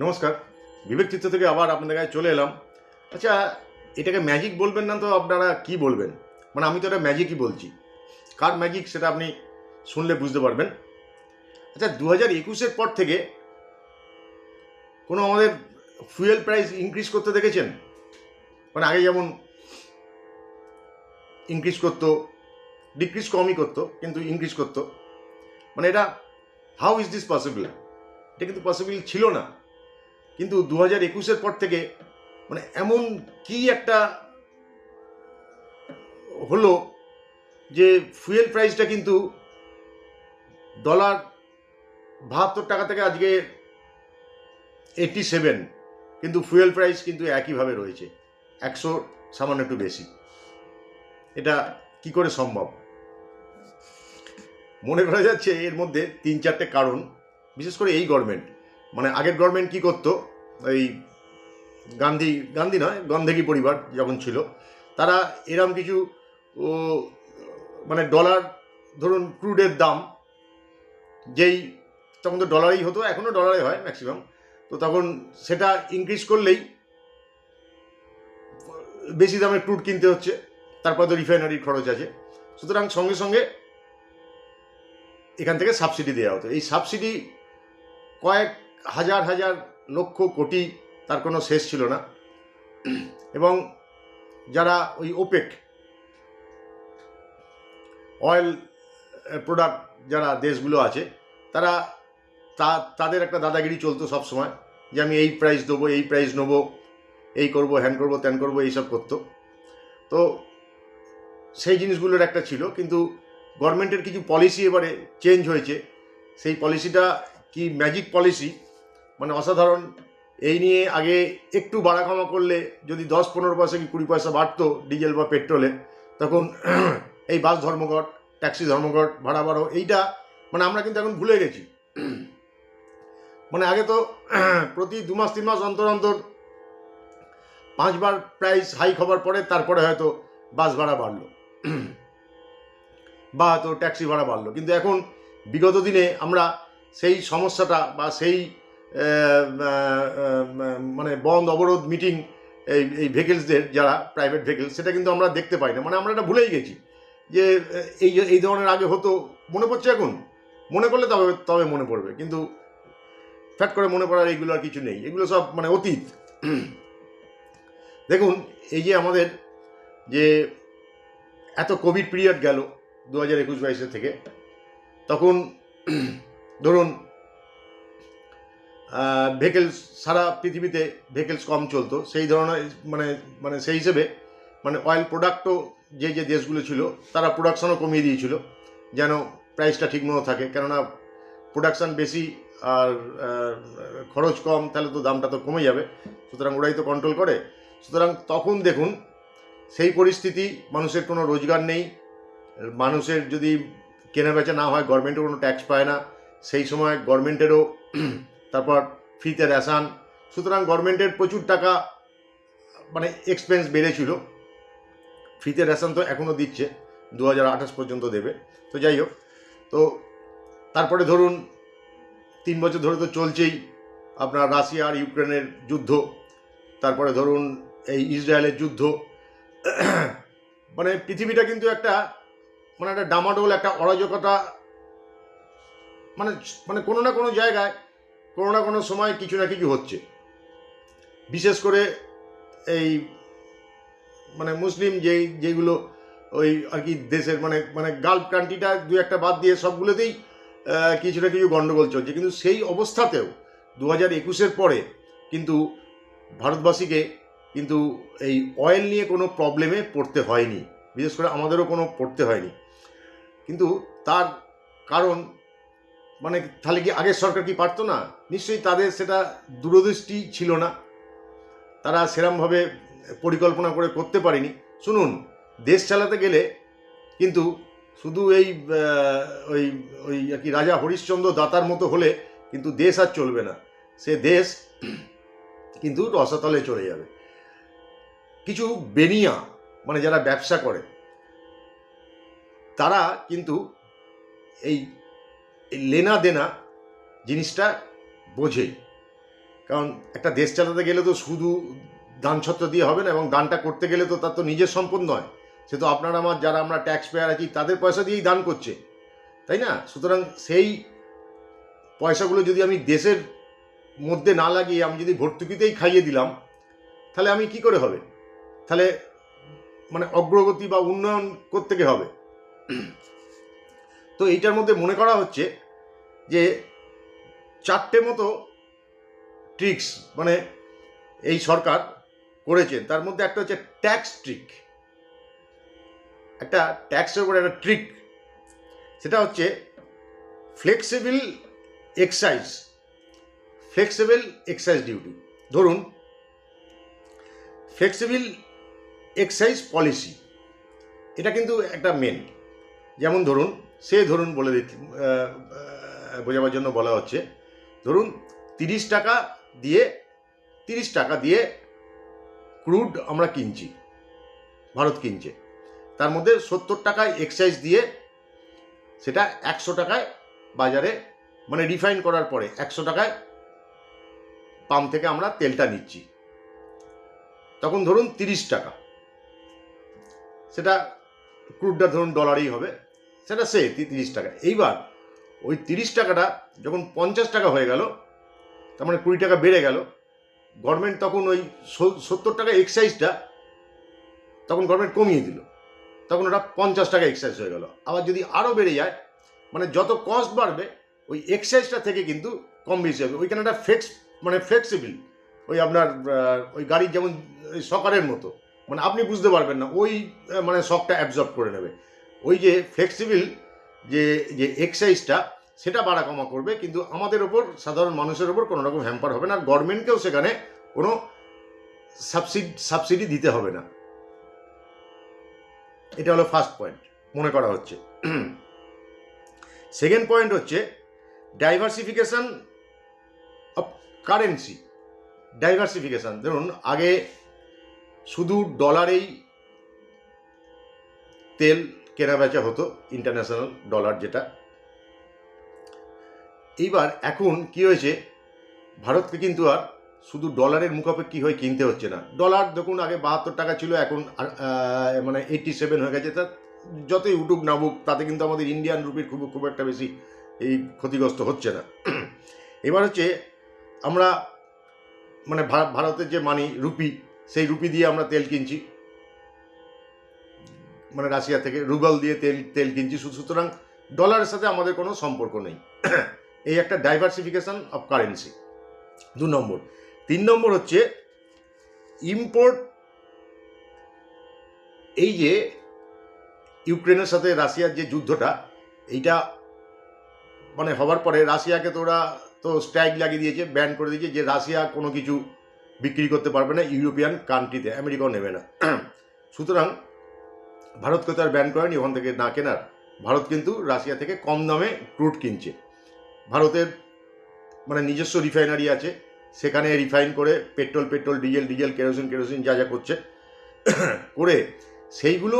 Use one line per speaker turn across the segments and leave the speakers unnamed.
নমস্কার। বিবেক চিত্র থেকে আবার আপনাদের কাছে চলে এলাম। আচ্ছা এটাকে ম্যাজিক বলবেন না তো আপনারা কি বলবেন? মানে আমি তো এটা ম্যাজিকই বলছি। কার ম্যাজিক সেটা আপনি শুনলে বুঝতে পারবেন। আচ্ছা দু হাজার একুশের পর থেকে কোনো আমাদের ফুয়েল প্রাইস ইনক্রিজ করতে দেখেছেন? মানে আগে যেমন ইনক্রিজ করতো ডিক্রিজ কমই করতো, কিন্তু ইনক্রিজ করতো। মানে এটা হাউ ইজ দিস পসিবল এটা কিন্তু পসিবল ছিল না। কিন্তু দু হাজার একুশের পর থেকে মানে এমন কি একটা হলো যে ফুয়েল প্রাইসটা কিন্তু ডলার বাহাত্তর টাকা থেকে আজকে এইটটি সেভেন কিন্তু ফুয়েল প্রাইস কিন্তু একইভাবে রয়েছে, একশো সামান্য একটু বেশি। এটা কি করে সম্ভব? মনে করা যাচ্ছে এর মধ্যে তিন চারটে কারণ, বিশেষ করে এই গভর্নমেন্ট মানে আগের গভর্নমেন্ট কি করতো? এই গান্ধী গান্ধী নয় গন্ধেগি পরিবার যখন ছিল তারা এরম কিছু ও, মানে ডলার ধরুন ক্রুডের দাম যেই তখন তো ডলারই হতো এখনও ডলারে হয় ম্যাক্সিমাম তো তখন সেটা ইনক্রিজ করলেই বেশি দামে ক্রুড কিনতে হচ্ছে তারপর তো রিফাইনারির খরচ আছে। সুতরাং সঙ্গে সঙ্গে এখান থেকে সাবসিডি দেওয়া হতো। এই সাবসিডি কয়েক হাজার হাজার লক্ষ কোটি তার কোনো শেষ ছিল না। এবং যারা ওই ওপেক অয়েল প্রোডাক্ট যারা দেশগুলো আছে, তারা তা, তাদের একটা দাদাগিরি চলতো সব সময় যে আমি এই প্রাইস দেবো, এই প্রাইস নেব, এই করব হ্যান করব, ত্যান করব, এইসব করতো। তো সেই জিনিসগুলোর একটা ছিল, কিন্তু গভর্নমেন্টের কিছু পলিসি এবারে চেঞ্জ হয়েছে। সেই পলিসিটা কি ম্যাজিক পলিসি মানে অসাধারণ। এই নিয়ে আগে একটু বাড়া কমা করলে, যদি দশ পনেরো পয়সা কি কুড়ি পয়সা বাড়তো ডিজেল বা পেট্রোলে, তখন এই বাস ধর্মঘট, ট্যাক্সি ধর্মঘট ভাড়া বাড়ো এইটা মানে আমরা কিন্তু এখন ভুলে গেছি। মানে আগে তো প্রতি দু মাস, তিন মাস অন্তর অন্তর পাঁচবার প্রাইস হাইক হবার পরে তারপরে হয়তো বাস ভাড়া বাড়লো। বা হয়তো ট্যাক্সি ভাড়া বাড়লো। কিন্তু এখন বিগত দিনে আমরা সেই সমস্যাটা বা সেই মানে বন্ধ অবরোধ মিটিং এই এই ভেহিকেলসদের যারা প্রাইভেট ভেহিকেলস সেটা কিন্তু আমরা দেখতে পাই না। মানে আমরা এটা ভুলেই গেছি যে এই এই ধরনের আগে হতো, মনে পড়ছে এখন? মনে করলে তবে তবে মনে পড়বে। কিন্তু ফ্যাট করে মনে পড়ার এইগুলো আর কিছু নেই। এগুলো সব মানে অতীত। দেখুন, এই যে আমাদের যে এত কোভিড পিরিয়ড গেল দু হাজার একুশ বাইশের থেকে, তখন ধরুন ভেহিকেলস সারা পৃথিবীতে ভেহিকেলস কম চলতো। সেই ধরনের মানে মানে সেই হিসেবে মানে অয়েল প্রোডাক্টও যে যে দেশগুলো ছিল, তারা প্রোডাকশনও কমিয়ে দিয়েছিল, যেন প্রাইসটা ঠিকমতো থাকে। কেননা প্রোডাকশান বেশি আর খরচ কম, তাহলে তো দামটা তো কমে যাবে। সুতরাং ওরাই তো কন্ট্রোল করে। সুতরাং তখন দেখুন, সেই পরিস্থিতি, মানুষের কোনো রোজগার নেই। মানুষের যদি কেনা বেচা না হয় গভর্নমেন্টও কোনো ট্যাক্স পায় না। সেই সময় গভর্নমেন্টেরও তারপর ফ্রিতে রেশান। সুতরাং গভর্নমেন্টের প্রচুর টাকা মানে এক্সপেন্স বেড়েছিল। ফ্রিতে রেশন তো এখনও দিচ্ছে দু হাজার আঠাশ পর্যন্ত দেবে। তো যাই হোক, তো তারপরে ধরুন, তিন বছর ধরে তো চলছেই আপনার রাশিয়া আর ইউক্রেনের যুদ্ধ। তারপরে ধরুন, এই ইসরায়েলের যুদ্ধ। মানে পৃথিবীটা কিন্তু একটা মানে একটা ডামাডোল, একটা অরাজকতা মানে মানে কোনো না কোনো জায়গায় কোনো না কোনো সময় কিছু না কিছু হচ্ছে। বিশেষ করে এই মানে মুসলিম যেই, যেগুলো ওই আর কি দেশের মানে মানে গালফ কান্ট্রিটা দু একটা বাদ দিয়ে সবগুলোতেই কিছু না কিছু গণ্ডগোল চলছে। কিন্তু সেই অবস্থাতেও দু হাজার একুশের পরে কিন্তু ভারতবাসীকে কিন্তু এই অয়েল নিয়ে কোনো প্রবলেমে পড়তে হয়নি। বিশেষ করে আমাদেরও কোনো পড়তে হয়নি। কিন্তু তার কারণ মানে তাহলে কি আগের সরকার কি পারতো না? নিশ্চয়ই তাদের সেটা দূরদৃষ্টি ছিল না। তারা সেরমভাবে পরিকল্পনা করে করতে পারেনি। শুনুন, দেশ চালাতে গেলে কিন্তু শুধু এই ওই ওই আর কি রাজা হরিশ্চন্দ্র দাতার মতো হলে কিন্তু দেশ আর চলবে না। সে দেশ কিন্তু রসাতলে চলে যাবে। কিছু বেনিয়া মানে যারা ব্যবসা করে, তারা কিন্তু এই লেনা দেনা জিনিসটা বোঝে কারণ একটা দেশ চালাতে গেলে তো শুধু দান ছত্র দিয়ে হবে না, এবং দানটা করতে গেলে তো তার তো নিজের সম্পদ নয়। সে তো আপনার, আমার, যারা আমরা ট্যাক্স পেয়ার আছি, তাদের পয়সা দিয়েই দান করছে। তাই না? সুতরাং সেই পয়সাগুলো যদি আমি দেশের মধ্যে না লাগিয়ে আমি যদি ভর্তুকিতেই খাইয়ে দিলাম, তাহলে আমি কি করে হবে? তাহলে মানে অগ্রগতি বা উন্নয়ন করতে হবে? তো এইটার মধ্যে মনে করা হচ্ছে যে চারটে মতো ট্রিক্স মানে এই সরকার করেছেন। তার মধ্যে একটা হচ্ছে ট্যাক্স ট্রিক একটা ট্যাক্সের উপরে একটা ট্রিক সেটা হচ্ছে flexible excise flexible excise duty ধরুন ফ্লেক্সিবল এক্সাইজ পলিসি এটা কিন্তু একটা মেন যেমন ধরুন সে ধরুন বলে দিচ্ছি বোঝাবার জন্য বলা হচ্ছে। ধরুন তিরিশ টাকা দিয়ে, তিরিশ টাকা দিয়ে ক্রুড আমরা কিনছি, ভারত কিনছে। তার মধ্যে সত্তর টাকায় এক্সাইজ দিয়ে সেটা একশো টাকায় বাজারে মানে রিফাইন করার পরে একশো টাকায় পাম্প থেকে আমরা তেলটা নিচ্ছি। তখন ধরুন তিরিশ টাকা। সেটা ক্রুডটা ধরুন ডলারেই হবে। সেটা সে তিরিশ টাকা। এইবার ওই তিরিশ টাকাটা যখন পঞ্চাশ টাকা হয়ে গেল, তার মানে কুড়ি টাকা বেড়ে গেল গভর্নমেন্ট তখন ওই সত্তর টাকা এক্সাইজটা তখন গভর্নমেন্ট কমিয়ে দিল। তখন ওটা পঞ্চাশ টাকা এক্সাইজ হয়ে গেল। আবার যদি আরও বেড়ে যায় মানে যত কস্ট বাড়বে, ওই এক্সাইজটা থেকে কিন্তু কম বেশি হবে। ওইখানে একটা ফ্লেক্স মানে ফ্লেক্সিবল ওই আপনার ওই গাড়ির যেমন সকারের মতো। মানে আপনি বুঝতে পারবেন না, ওই মানে শকটা অ্যাবজর্ব করে নেবে। ওই যে ফ্লেক্সিবল, যে যে এক্সাইজটা, সেটা বাড়া কমা করবে, কিন্তু আমাদের ওপর, সাধারণ মানুষের ওপর কোনো রকম হ্যাম্পার হবে না, আর গভর্নমেন্টকেও সেখানে কোনো সাবসিডি সাবসিডি দিতে হবে না। এটা হলো ফার্স্ট পয়েন্ট মনে করা হচ্ছে। সেকেন্ড পয়েন্ট হচ্ছে ডাইভার্সিফিকেশান অফ কারেন্সি ডাইভার্সিফিকেশান ধরুন আগে শুধু ডলারেই তেল কেনা বেচা হতো ইন্টারন্যাশনাল ডলার যেটা। এইবার এখন কি হয়েছে, ভারতকে কিন্তু আর শুধু ডলারের মুখাপেক্ষি হয়ে কিনতে হচ্ছে না। ডলার দেখুন, আগে বাহাত্তর টাকা ছিল, এখন মানে এইটটি সেভেন হয়ে গেছে। তা যতই উঠুক নামুক তাতে কিন্তু আমাদের ইন্ডিয়ান রুপির খুব খুব একটা বেশি এই ক্ষতিগ্রস্ত হচ্ছে না। এবার হচ্ছে, আমরা মানে ভারতের যে মানি রুপি সেই রুপি দিয়ে আমরা তেল কিনছি। মানে রাশিয়া থেকে রুবেল দিয়ে তেল তেল কিনছি সুতরাং ডলারের সাথে আমাদের কোনো সম্পর্ক নেই। এই একটা ডাইভার্সিফিকেশন অফ কারেন্সি দু নম্বর। তিন নম্বর হচ্ছে ইম্পোর্ট এই যে ইউক্রেনের সাথে রাশিয়ার যে যুদ্ধটা, এইটা মানে হওয়ার পরে রাশিয়াকে তো ওরা তো স্ট্রাইক লাগিয়ে দিয়েছে ব্যান করে দিয়েছে, যে রাশিয়া কোনো কিছু বিক্রি করতে পারবে না ইউরোপিয়ান কান্ট্রিতে আমেরিকাও নেবে না। সুতরাং ভারতকে তো আর ব্যান করেনি, ওখান থেকে না কেনার। ভারত কিন্তু রাশিয়া থেকে কম দামে ক্রুড কিনছে। ভারতের মানে নিজস্ব রিফাইনারি আছে, সেখানে রিফাইন করে petrol petrol diesel diesel kerosene kerosene যা যা করছে, করে সেইগুলো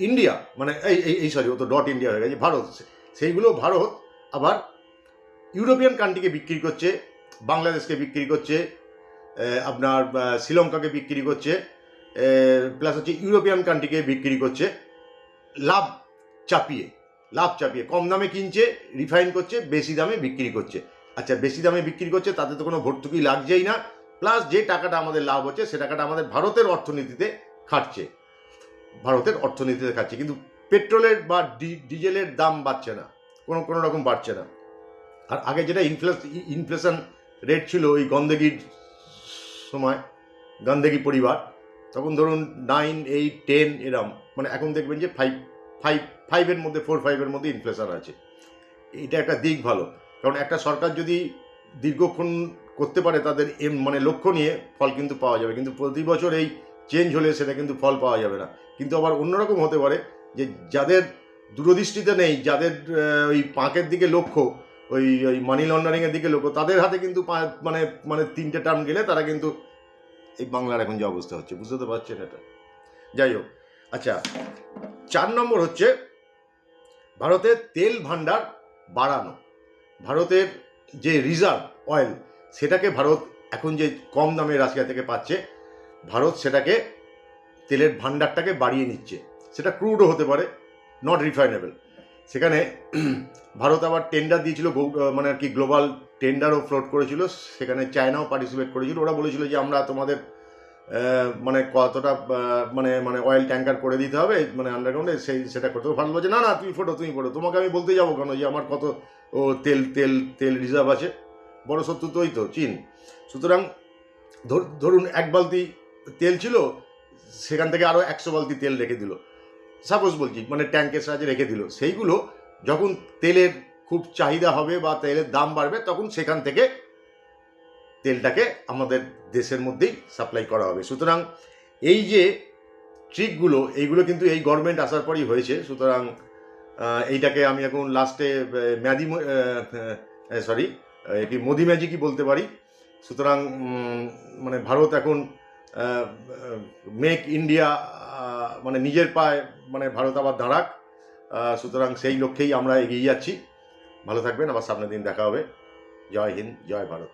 ইন্ডিয়া মানে এই এই সরি ও তো ডট ইন্ডিয়া হয়ে গেছে, ভারত, সেইগুলো ভারত আবার ইউরোপিয়ান কান্ট্রিকে বিক্রি করছে, বাংলাদেশকে বিক্রি করছে আপনার শ্রীলঙ্কাকে বিক্রি করছে প্লাস হচ্ছে ইউরোপিয়ান কান্ট্রিকে বিক্রি করছে। লাভ চাপিয়ে লাভ চাপিয়ে, কম দামে কিনছে রিফাইন করছে, বেশি দামে বিক্রি করছে। আচ্ছা বেশি দামে বিক্রি করছে, তাতে তো কোনো ভর্তুকি লাগছেই না। প্লাস যে টাকাটা আমাদের লাভ হচ্ছে, সে টাকাটা আমাদের ভারতের অর্থনীতিতে খাটছে। ভারতের অর্থনীতিতে খাচ্ছে কিন্তু পেট্রোলের বা ডিজেলের দাম বাড়ছে না। কোনো কোনো রকম বাড়ছে না। আর আগে যেটা ইনফ্লেশন ইনফ্লেশন রেট ছিল ওই গন্দেগির সময়, গন্দেগি পরিবার তখন ধরুন নাইন এইট টেন এরম মানে এখন দেখবেন যে ফাইভ ফাইভ ফাইভের মধ্যে ফোর ফাইভের মধ্যে ইনফ্লেশন আছে। এটা একটা দিক ভালো। কারণ একটা সরকার যদি দীর্ঘক্ষণ করতে পারে তাদের এম মানে লক্ষ্য নিয়ে ফল কিন্তু পাওয়া যাবে। কিন্তু প্রতি বছর এই চেঞ্জ হলে সেটা কিন্তু ফল পাওয়া যাবে না। কিন্তু আবার অন্যরকম হতে পারে যে যাদের দূরদৃষ্টিতে নেই, যাদের ওই পাঁকের দিকে লক্ষ্য, ওই ওই মানি লন্ডারিংয়ের দিকে লক্ষ্য, তাদের হাতে কিন্তু মানে মানে তিনটে টার্ম গেলে তারা কিন্তু এই বাংলার এখন যে অবস্থা হচ্ছে, বুঝতে তো পারছেন এটা। যাই হোক আচ্ছা চার নম্বর হচ্ছে ভারতের তেল ভাণ্ডার বাড়ানো। ভারতের যে রিজার্ভ অয়েল, সেটাকে ভারত এখন যে কম দামে রাশিয়া থেকে পাচ্ছে, ভারত সেটাকে তেলের ভান্ডারটাকে বাড়িয়ে নিচ্ছে। সেটা ক্রুডও হতে পারে নট রিফাইনেবল সেখানে ভারত আবার টেন্ডার দিয়েছিল মানে আর কি গ্লোবাল টেন্ডারও ফ্লোট করেছিল, সেখানে চায়নাও পার্টিসিপেট করেছিল। ওরা বলেছিল যে আমরা তোমাদের মানে কতটা মানে মানে অয়েল ট্যাঙ্কার করে দিতে হবে মানে আন্ডারগ্রাউন্ডে সেই, সেটা করতে হবে। বলছে, না না, তুমি ফোটো তুমি ফোটো। তোমাকে আমি বলতে যাব কেন যে আমার কত, ও, তেল তেল তেল রিজার্ভ আছে। বড় শত্রু তো ওই তো, চীন। সুতরাং ধর- ধরুন এক বালতি তেল ছিল, সেখান থেকে আরও একশো বালতি তেল রেখে দিল। সাপোজ বলছি মানে ট্যাঙ্কের সাহায্যে রেখে দিল। সেইগুলো যখন তেলের খুব চাহিদা হবে বা তেলের দাম বাড়বে, তখন সেখান থেকে তেলটাকে আমাদের দেশের মধ্যেই সাপ্লাই করা হবে। সুতরাং এই যে ট্রিকগুলো এইগুলো কিন্তু এই গভর্নমেন্ট আসার পরই হয়েছে। সুতরাং এইটাকে আমি এখন লাস্টে ম্যাদি সরি এটি মোদি ম্যাজিকই বলতে পারি। সুতরাং মানে ভারত এখন মেক ইন্ডিয়া মানে নিজের পায়ে মানে ভারত আবার দাঁড়াক। সুতরাং সেই লক্ষ্যেই আমরা এগিয়ে যাচ্ছি। ভালো থাকবেন আবার সামনের দিন দেখা হবে। জয় হিন্দ জয় ভারত।